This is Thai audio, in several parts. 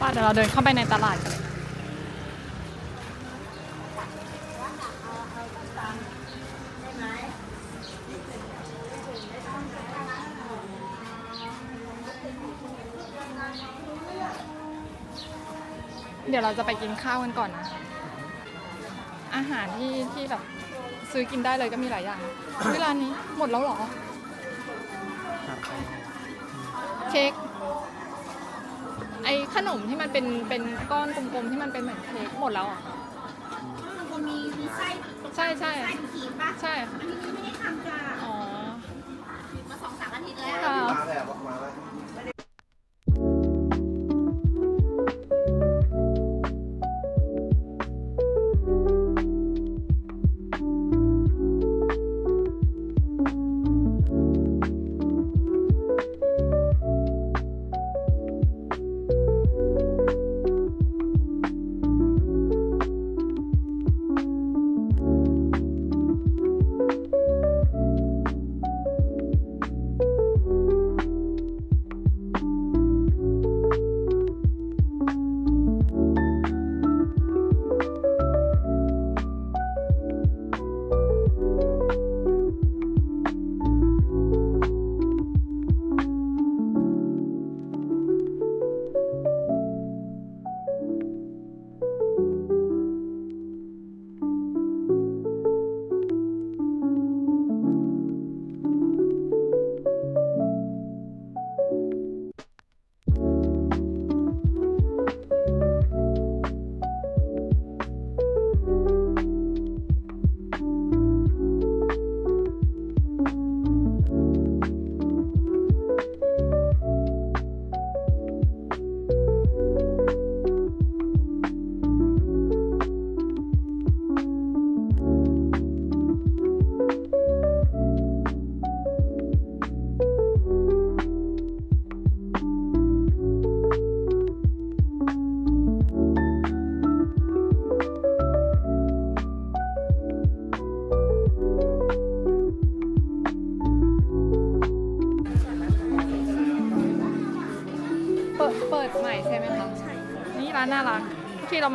ป้าเดี๋ยวเราเดินเข้าไปในตลาดกันเลยเดี๋ยวเราจะไปกินข้าวกันก่อนนะ อาหารที่ที่แบบซื้อกินได้เลยก็มีหลายอย่างเวลานนี้หมดแล้วเหรอ เค้ก ไอขนมที่มันเป็นเป็นก้อนกลมๆที่มันเป็นเหมือนเค้กหมดแล้วอะมันมีมีไส้ใช่ใช่ไส้ขีดปะใช่ค่ะอันนี้ไม่ได้ทำจ้ะอ๋อมาสองสามอาทิตย์แล้ว ค่ะ มาแล้วมาแล้ว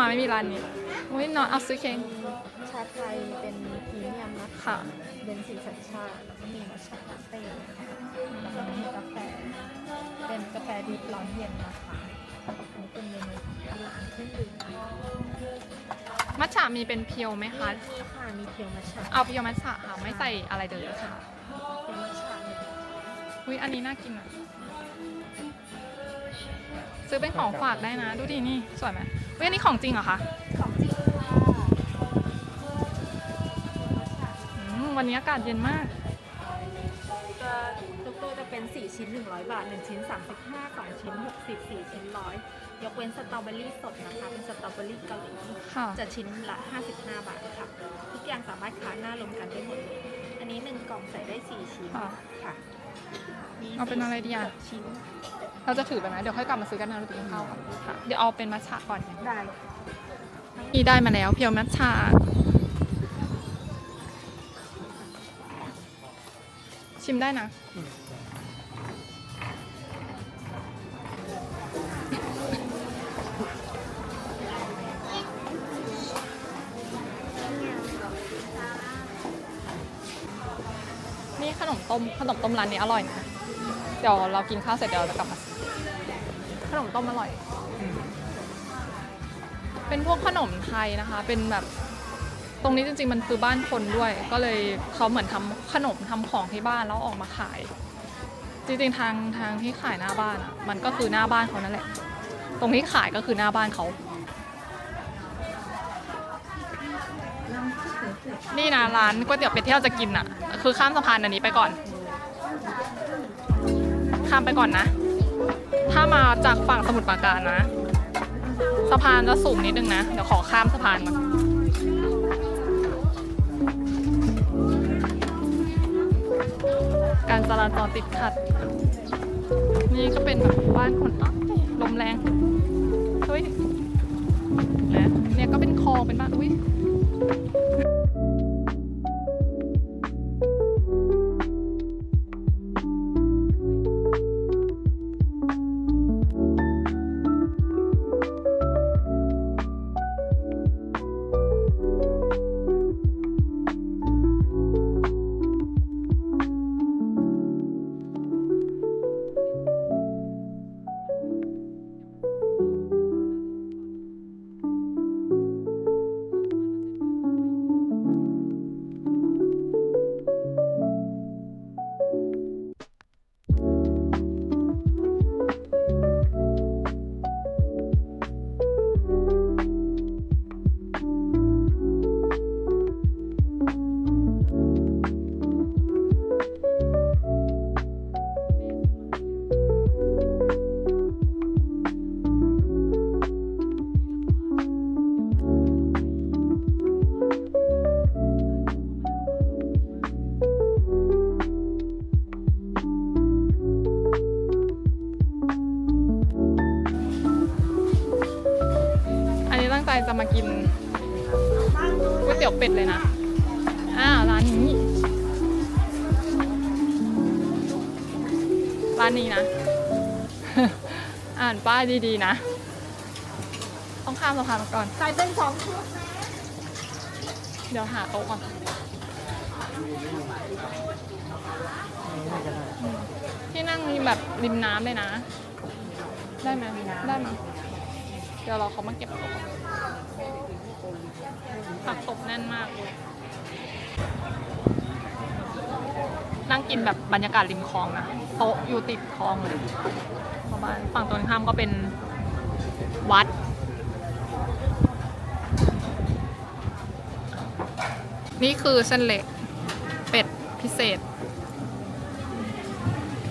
มาไม่มีร้านนี้อุ้ยนอนเอาซื้อเค้กชาไทยเป็นพรีเมียมนะคะค่ะ เป็นสีสัญชาติแล้วก็มีมัทฉะลาเต้นะคะแล้วก็มีกาแฟ เป็นกาแฟดิบร้อนเย็นนะคะอันนี้เป็นเมนูของร้านเครื่องดื่มมีมัทฉะมีเป็นเพียวไหมคะค่ะมีเพียวมัทฉะเอาเพียวมัทฉะค่ะ ไม่ใส่อะไรเลยค่ะ เพียวมัทฉะเนี่ย อุ้ยอันนี้น่ากินอะ ซื้อเป็นของฝากได้นะ ดูดินี่สวยไหมเฮ้ยอันนี้ของจริงเหรอคะ ของจริงค่ะอืมวันนี้อากาศเย็นมากจะทุกตัวจะเป็น 4 ชิ้น 100 บาท 1 ชิ้น 35 2 ชิ้น 60 4 ชิ้นร้อยยกเว้นสตรอเบอรี่สดนะคะ เป็นสตรอเบอรี่เกาหลีค่ะ จะชิ้นละ 55 บาทค่ะ ทุกอย่างสามารถค้าหน้ารวมกันได้หมดเลยอันนี้ 1 กล่องใส่ได้ 4 ชิ้นค่ะค่ะมี เอาเป็นอะไรดีอะหกชิ้นเราจะถือไปไหมเดี๋ยวค่อยกลับมาซื้อกันนะเราจะกินข้าวก่อนค่ะเดี๋ยวเอาเป็นมัทฉะก่อนได้นี่ได้มาแล้วเพียวมัทฉะชิมได้นะนี่ขนมต้มขนมต้มร้านนี้อร่อยนะ เดี๋ยวเรากินข้าวเสร็จเดี๋ยวเราจะกลับมาซื้อขนมต้มอร่อย เป็นพวกขนมไทยนะคะ เป็นแบบตรงนี้จริงๆมันคือบ้านคนด้วย ก็เลยเขาเหมือนทำขนมทำของที่บ้านแล้วออกมาขาย จริงๆทางทางที่ขายหน้าบ้านอะมันก็คือหน้าบ้านเขานั่นแหละ ตรงที่ขายก็คือหน้าบ้านเขา นี่นะร้านก๋วยเตี๋ยวเป็ดที่เราจะกินอะ คือข้ามสะพานอันนี้ไปก่อน ข้ามไปก่อนนะ ถ้ามาจากฝั่งสมุทรปราการนะ สะพานจะสูงนิดนึงนะ เดี๋ยวขอข้ามสะพานก่อนการจราจรติดขัด นี่ก็เป็นแบบบ้านคนอ้าวลมแรง เฮ้ยนะเนี่ยก็เป็นคลองเป็นบ้าน อุ้ย จะมากินก๋วยเตี๋ยวเป็ดเลยนะ อ่าร้านนี้ ร้านนี้นะ อ่านป้ายดีๆนะ ต้องข้ามสะพานมาก่อนใส่เป็นสองชุดเดี๋ยวหาโต๊ะก่อนที่นั่งแบบริมน้ำเลยนะ ได้ไหมได้ไหมเดี๋ยวเราเขามาเก็บโต๊ะ ผักตบแน่นมาก นั่งกินแบบบรรยากาศริมคลองนะโต๊ะอยู่ติดคลองเลยประมาณฝั่งตรงข้ามก็เป็นวัดนี่คือเส้นเล็ก เป็ดพิเศษ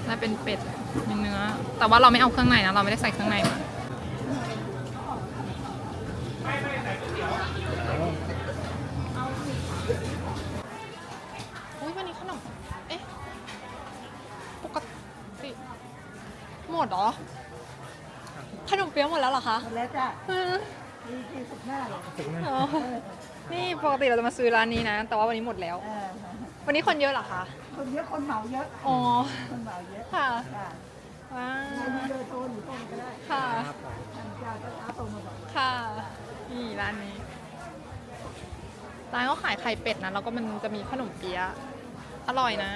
และเป็นเป็ดมีเนื้อ แต่ว่าเราไม่เอาเครื่องในนะ เราไม่ได้ใส่เครื่องในมา คะหมดแล้วจ้ะเออมีที่สุดหน้าเลยอ๋อนี่ปกติเราจะมาซื้อร้านนี้นะ แต่ว่าวันนี้หมดแล้ว เออวันนี้คนเยอะเหรอคะ คนเยอะคนเหมาเยอะอ๋อ คนเหมาเยอะค่ะจ้ะว้ามีเบอร์โทรอยู่ตรงก็ได้ค่ะ ทางเจ้าก็ท้าโทรมาบอกค่ะ นี่ร้านนี้ ร้านเขาขายไข่เป็ดนะ แล้วก็มันจะมีขนมเปี๊ยะ อร่อยนะ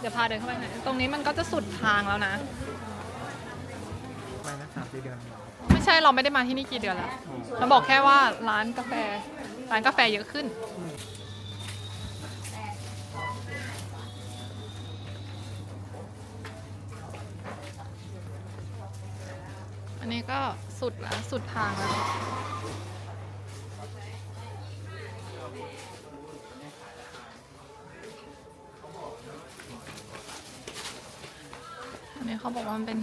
เดี๋ยวพาเดินเข้าไปหน่อยตรงนี้มันก็จะสุดทางแล้วนะไม่นะสามสี่เดือนไม่ใช่เราไม่ได้มาที่นี่กี่เดือนแล้วเราบอกแค่ว่าร้านกาแฟ ร้านกาแฟเยอะขึ้น อันนี้ก็สุดแล้วสุดทางแล้ว นี้เขาบอกว่ามันเป็น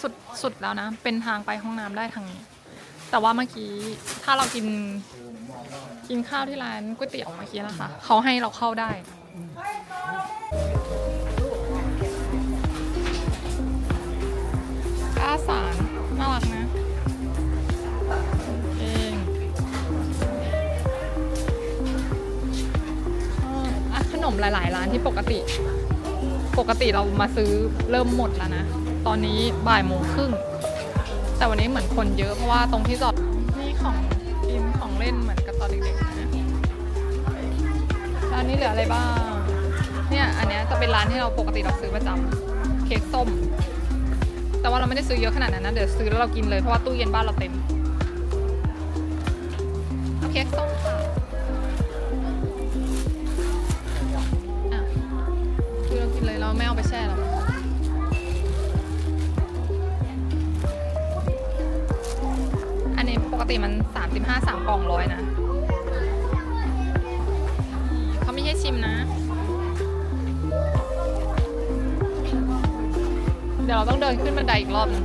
สุดสุดแล้วนะ เป็นทางไปห้องน้ำได้ทางนี้ แต่ว่าเมื่อกี้ถ้าเรากินกินข้าวที่ร้านก๋วยเตี๋ยวเมื่อกี้นะคะเขาให้เราเข้าได้ ก้าสารน่ารักนะ เองอบอะขนมหลาย ๆ ร้านที่ปกติ ปกติเรามาซื้อเริ่มหมดแล้วนะ ตอนนี้บ่ายโมงครึ่ง แต่วันนี้เหมือนคนเยอะเพราะว่าตรงที่จอดนี่ของกินของเล่นเหมือนกับตอนเด็กๆนะร้านนี้เหลืออะไรบ้าง เนี่ยอันเนี้ยจะเป็นร้านที่เราปกติเราซื้อประจำเค้กส้ม แต่ว่าเราไม่ได้ซื้อเยอะขนาดนั้นนะเดี๋ยวซื้อแล้วเรากินเลยเพราะว่าตู้เย็นบ้านเราเต็มเอาเค้กส้มค่ะ เรากินเลยเราไม่เอาไปแช่หรอกอันนี้ปกติมัน 35 3กล่องร้อยนะ เขาไม่ให้ชิมนะ เดี๋ยวเราต้องเดินขึ้นบันไดอีกรอบนึง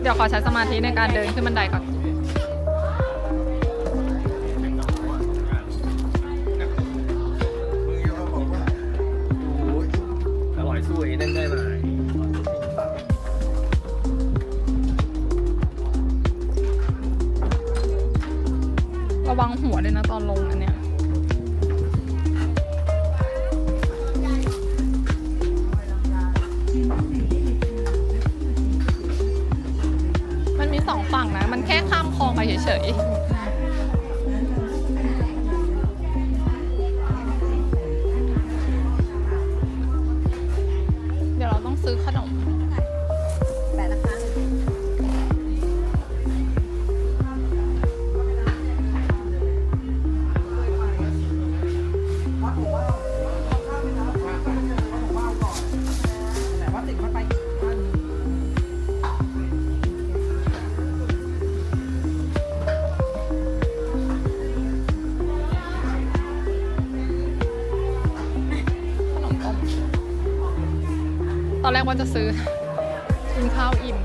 เดี๋ยวขอใช้สมาธิในการเดินขึ้นบันไดก่อน ระวังหัวเลยนะตอนลงอันเนี้ยมันมีสองฝั่งนะ มันแค่ข้ามคลองไปเฉยๆ ว่าจะซื้อกินข้าวอิ่ม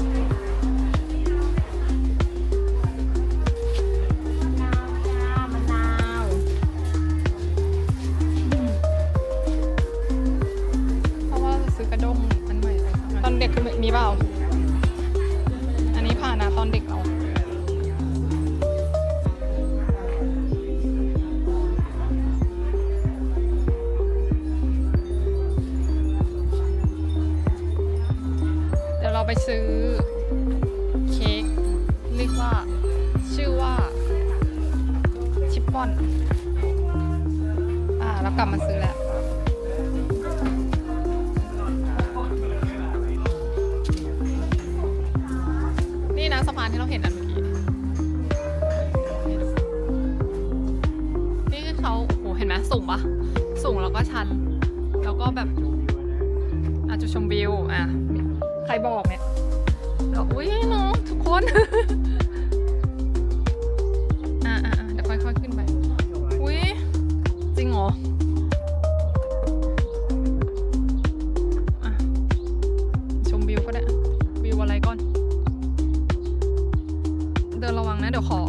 เพราะว่าซื้อกระด้งมีเปล่า ซื้อเค้กเรียกว่า ชื่อว่าชิปปอน อ่าเรากลับมาซื้อแล้วนี่นะสะพานที่เราเห็นอันเมื่อกี้ นี่คือเขาโอ้โหเห็นไหมสูงปะสูงแล้วก็ชัน แล้วก็แบบอาจจะชมวิว อะ ใครบอกเนี่ย แล้วอุ้ยน้องทุกคน อะอะอะเดี๋ยวค่อยๆขึ้นไป อุ้ยจริงเหรออะชมวิวก็ได้วิวอะไรก่อน เดินระวังนะ เดี๋ยวขอ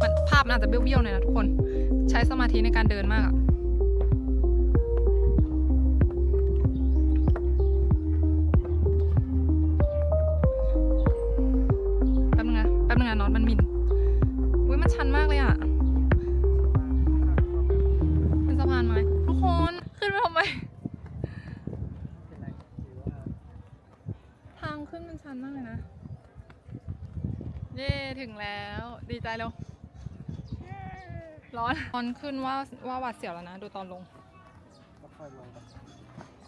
มันภาพนอาจจะเบี้ยวๆหน่อยนะทุกคน ใช้สมาธิในการเดินมากอะางขึ้นมันชันมากเลยนะ เย่ถึงแล้ว ดีใจแล้วร้อน ตอนขึ้นว่าว่าหวาดเสียวแล้วนะ ดูตอนลง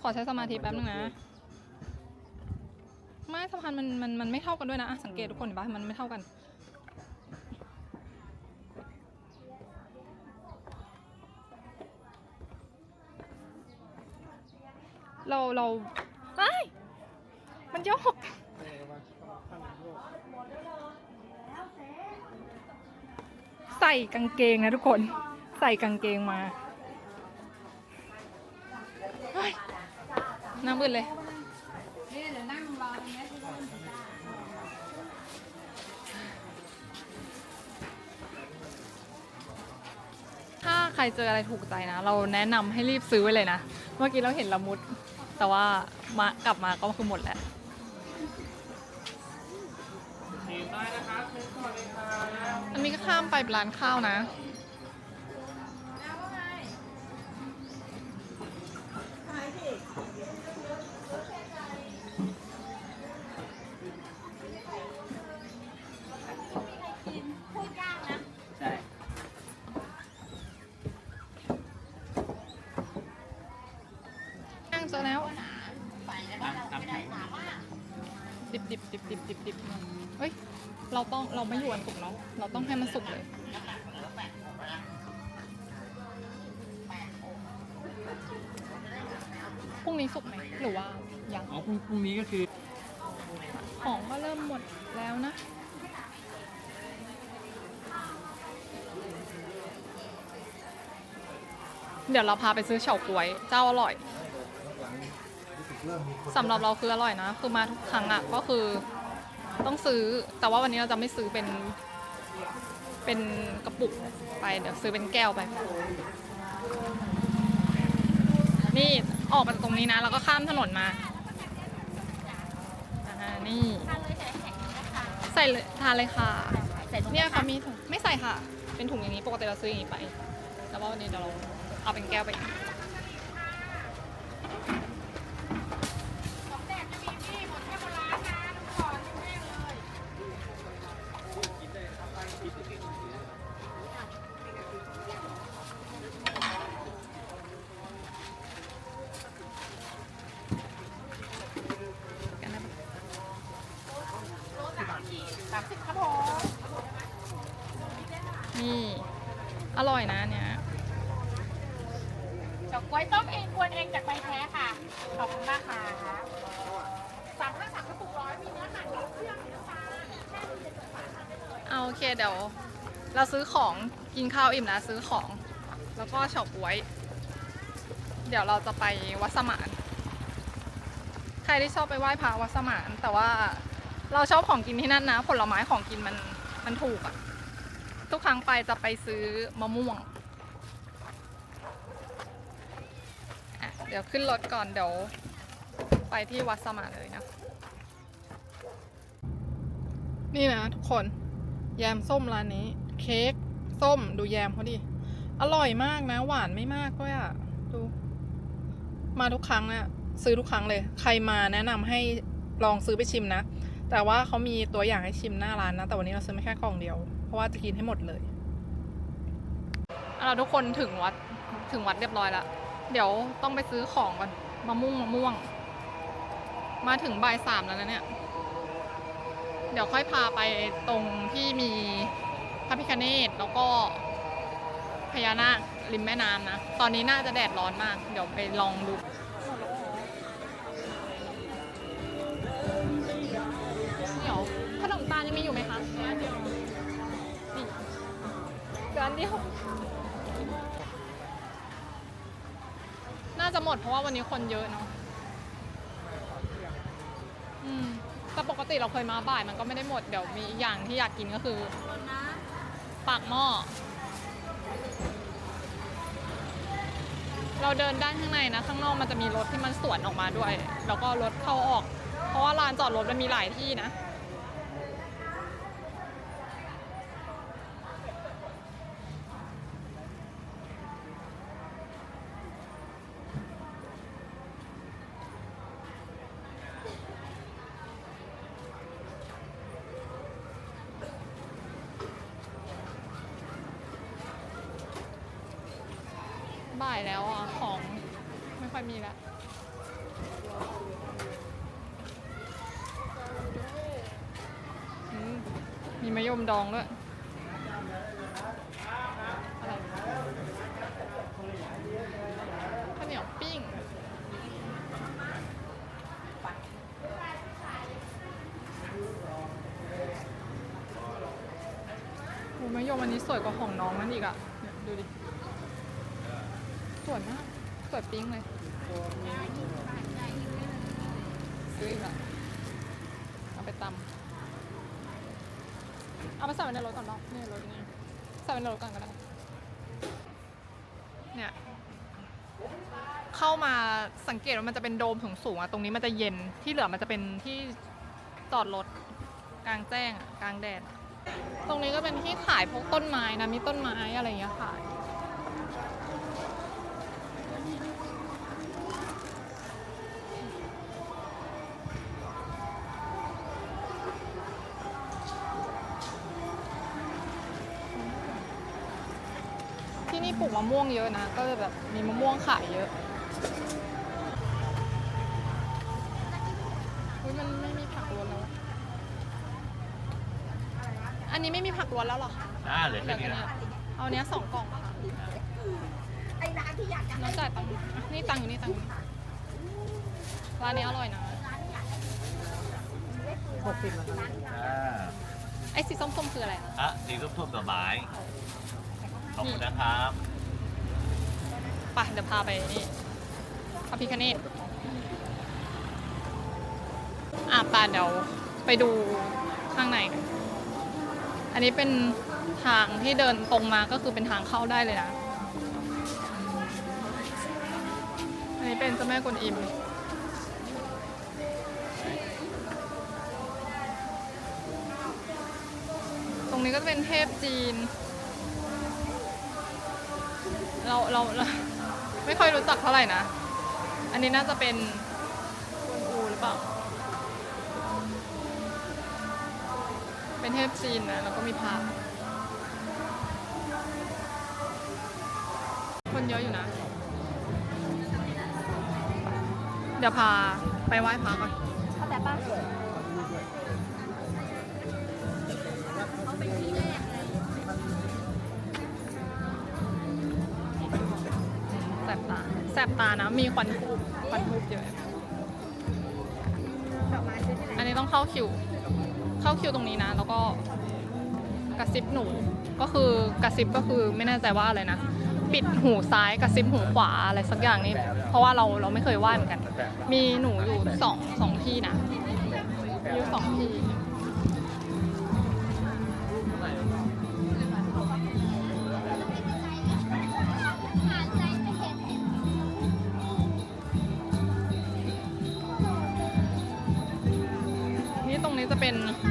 ขอใช้สมาธิแป๊บนึงนะ ไม่สะพานมันมันมันไม่เท่ากันด้วยนะ สังเกตทุกคนเห็นปะมันไม่เท่ากันเราเรา มันยกใส่กางเกงนะทุกคน ใส่กางเกงมาน้ำมืดเลยถ้าใครเจออะไรถูกใจนะ เราแนะนำให้รีบซื้อไว้เลยนะ เมื่อกี้เราเห็นละมุด แต่ว่ามากลับมาก็คือหมดแล้ว นนี้ก็ข้ามไปร้านข้าวนะใช่นั่งเจอแล้วตามตามแผงดิบดิบดิบดิบดิบดิบเฮ้ย เราต้องเราไม่อยู่วันสุกร์เนาะเราต้องให้มันสุกเลยพรุ่งนี้สุกไหมหรือว่ายังอ๋อพรุ่งพรุ่งนี้ก็คือ ของก็เริ่มหมดแล้วนะ เดี๋ยวเราพาไปซื้อเฉาก๊วย เจ้าอร่อยสำหรับเราคืออร่อยนะ คือมาทุกครั้งอะก็คือ ต้องซื้อ แต่ว่าวันนี้เราจะไม่ซื้อเป็น เป็นกระปุกไป เดี๋ยวซื้อเป็นแก้วไป นี่ออกมาจากตรงนี้นะ แล้วก็ข้ามถนนมาอ่านี่ ใส่เลยทานเลยค่ะใส่ตรงเนี่ยค่ะมีถุงไม่ใส่ค่ะ เป็นถุงอย่างนี้ ปกติเราซื้ออย่างนี้ไป แต่ว่าวันนี้เดี๋ยวเราเอาเป็นแก้วไป เอาโอเคเดี๋ยวเราซื้อของกินข้าวอิ่มแล้วซื้อของ แล้วก็เฉาก๊วย เดี๋ยวเราจะไปวัดสมาน ใครที่ชอบไปไหว้พระวัดสมาน แต่ว่าเราชอบของกินที่นั่นนะ ผลไม้ของกินมันมันถูกอะทุกครั้งไปจะไปซื้อมะม่วงอะเดี๋ยวขึ้นรถก่อนเดี๋ยวไปที่วัดสมานเลยนะ นี่นะทุกคน แยมส้มร้านนี้ เค้กส้มดูแยมเขาดิ อร่อยมากนะ หวานไม่มากด้วยอะ่ะ ดู มาทุกครั้งอะซื้อทุกครั้งเลย ใครมาแนะนำให้ลองซื้อไปชิมนะ แต่ว่าเขามีตัวอย่างให้ชิมหน้าร้านนะ แต่วันนี้เราซื้อไม่แค่กล่องเดียว เพราะว่าจะกินให้หมดเลยเราทุกคนถึงวัดถึงวัดเรียบร้อยแล้ว เดี๋ยวต้องไปซื้อของก่อนมะม่วงมะม่วง มาถึงบ่ายสามแล้วนะเนี่ย เดี๋ยวค่อยพาไปตรงที่มีพระพิคเนตแล้วก็พญานาคริมแม่น้ำนะ ตอนนี้น่าจะแดดร้อนมาก เดี๋ยวไปลองดูเดี๋ยวขนมตาลยังมีอยู่ไหมคะเดี๋ยวนี่เดี๋ยวอันเดียวน่าจะหมดเพราะว่าวันนี้คนเยอะเนาะอืม แต่ปกติเราเคยมาบ่ายมันก็ไม่ได้หมด เดี๋ยวมีอีกอย่างที่อยากกินก็คือ ปากหม้อ เราเดินด้านข้างในนะ ข้างนอกมันจะมีรถที่มันสวนออกมาด้วย แล้วก็รถเข้าออก เพราะว่าลานจอดรถมันมีหลายที่นะ อะของไม่ค่อยมีแล้วมีมะยมดองด้วยอะไรข้าวเหนียวปิ้งโอ้มะยมอันนี้สวยกว่าของน้องนั่นอีกอะเนี่ยดูดิส วยมาก สวยปิ้งเลย ซื้ออีกละเอาไปตำเอาไปใส่ไว้ในรถก่อนเนาะนี่รถนี่ใส่ไว้ในรถก่อนก็ได้ เนี่ย เข้ามาสังเกตว่ามันจะเป็นโดมสูงๆอะตรงนี้มันจะเย็น ที่เหลือมันจะเป็นที่จอดรถกลางแจ้งกลางแดด ตรงนี้ก็เป็นที่ขายพวกต้นไม้นะ มีต้นไม้อะไรอย่างเงี้ยขาย มะม่วงเยอะนะ ก็เลยแบบมีมะม่วงขายเยอะอุ้ยมันไม่มีผักรวนแล้วอะอันนี้ไม่มีผักรวนแล้วเหรอคะอ่าเหลือเหลืแค่อนี้แค่ละนี้เอาเนี้ยสองกล่องค่ะไอ้ร้านที่อยากจะน้องจ่ายตังค์อะนี่ตังค์อยู่นี่ตังค์อยู่นี่ร้านนี้อร่อยนะ หกสิบแล้วอ่าไอ้สีส้มๆคืออะไรอะอะสีส้มๆดอกไม้ขอบคุณนะครับ ไปเดี๋ยวพาไปนี่พระพิคเนตอะปาเดี๋ยวไปดูข้างในกันอันนี้เป็นทางที่เดินตรงมาก็คือเป็นทางเข้าได้เลยนะ อันนี้เป็นเจ้าแม่กวนอิม ตรงนี้ก็จะเป็นเทพจีน เราเราเรา ไม่ค่อยรู้จักเท่าไหร่นะ อันนี้น่าจะเป็นกวนอูหรือเปล่า เป็นเทพจีนนะ แล้วก็มีพระคนเยอะอยู่นะ เดี๋ยวพาไปไหว้พระก่อน ตานะ มีควันทูบควันทูบเยอะ อันนี้ต้องเข้าคิว เข้าคิวตรงนี้นะ แล้วก็กระซิบหนู ก็คือกระซิบก็คือไม่แน่ใจว่าอะไรนะ ปิดหูซ้ายกระซิบหูขวาอะไรสักอย่างนี่เพราะว่าเราเราไม่เคยไหว้เหมือนกัน มีหนูอยู่สองสองที่นะมีอยู่สองที่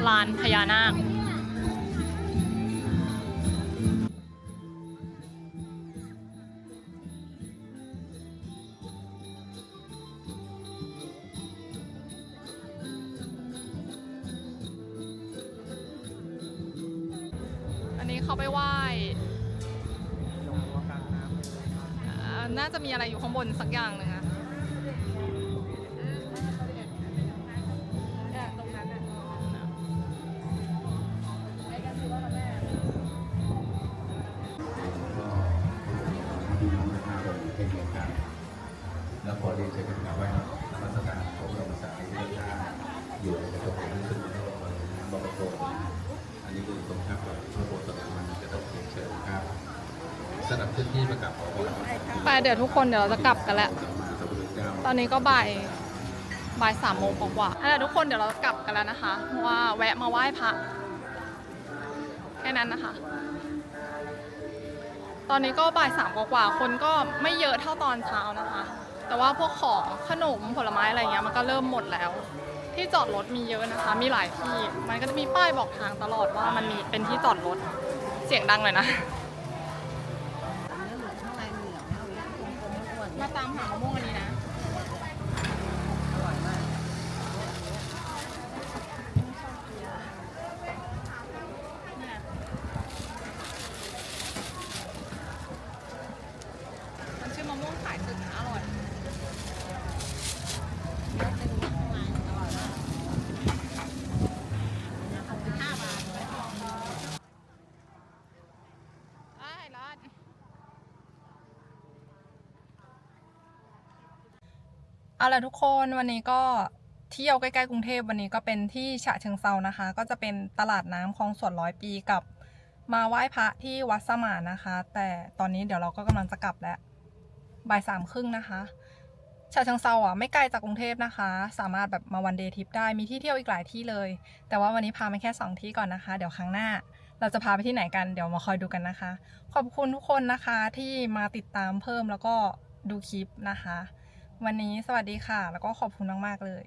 ลานพญานาคอันนี้เขาไปไหว้น่าจะมีอะไรอยู่ข้างบนสักอย่างหนึ่งอะ เดี๋ยวทุกคนเดี๋ยวเราจะกลับกันแล้วตอนนี้ก็บ่ายบ่ายสามโมงกว่าๆอะทุกคนเดี๋ยวเรากลับกันแล้วนะคะเพราะว่าแวะมาไหว้พระแค่นั้นนะคะ ตอนนี้ก็บ่ายสามกว่าๆคนก็ไม่เยอะเท่าตอนเช้านะคะ แต่ว่าพวกของขนมผลไม้อะไรเงี้ยมันก็เริ่มหมดแล้ว ที่จอดรถมีเยอะนะคะ มีหลายที่ มันก็จะมีป้ายบอกทางตลอดว่ามันมีเป็นที่จอดรถ เสียงดังเลยนะ มาตามหามะม่วงอันนี้นะ มันชื่อมะม่วงขายสึกนะอร่อย ไอ้ร้าน เอาละทุกคนวันนี้ก็เที่ยวใกล้ๆกรุงเทพวันนี้ก็เป็นที่ฉะเชิงเซานะคะ ก็จะเป็นตลาดน้ำคลองสวนร้อยปีกับ มาไหว้พระที่วัดสมานนะคะ แต่ตอนนี้เดี๋ยวเราก็กำลังจะกลับแล้วบ่ายสามครึ่งนะคะฉะเชิงเซาอะไม่ไกลจากกรุงเทพนะคะ สามารถแบบมาวันเดย์ทริปได้มีที่เที่ยวอีกหลายที่เลย แต่ว่าวันนี้พามาแค่สองที่ก่อนนะคะ เดี๋ยวครั้งหน้า เราจะพาไปที่ไหนกันเดี๋ยวมาคอยดูกันนะคะ ขอบคุณทุกคนนะคะที่มาติดตามเพิ่มแล้วก็ดูคลิปนะคะ วันนี้สวัสดีค่ะ แล้วก็ขอบคุณมาก ๆ เลย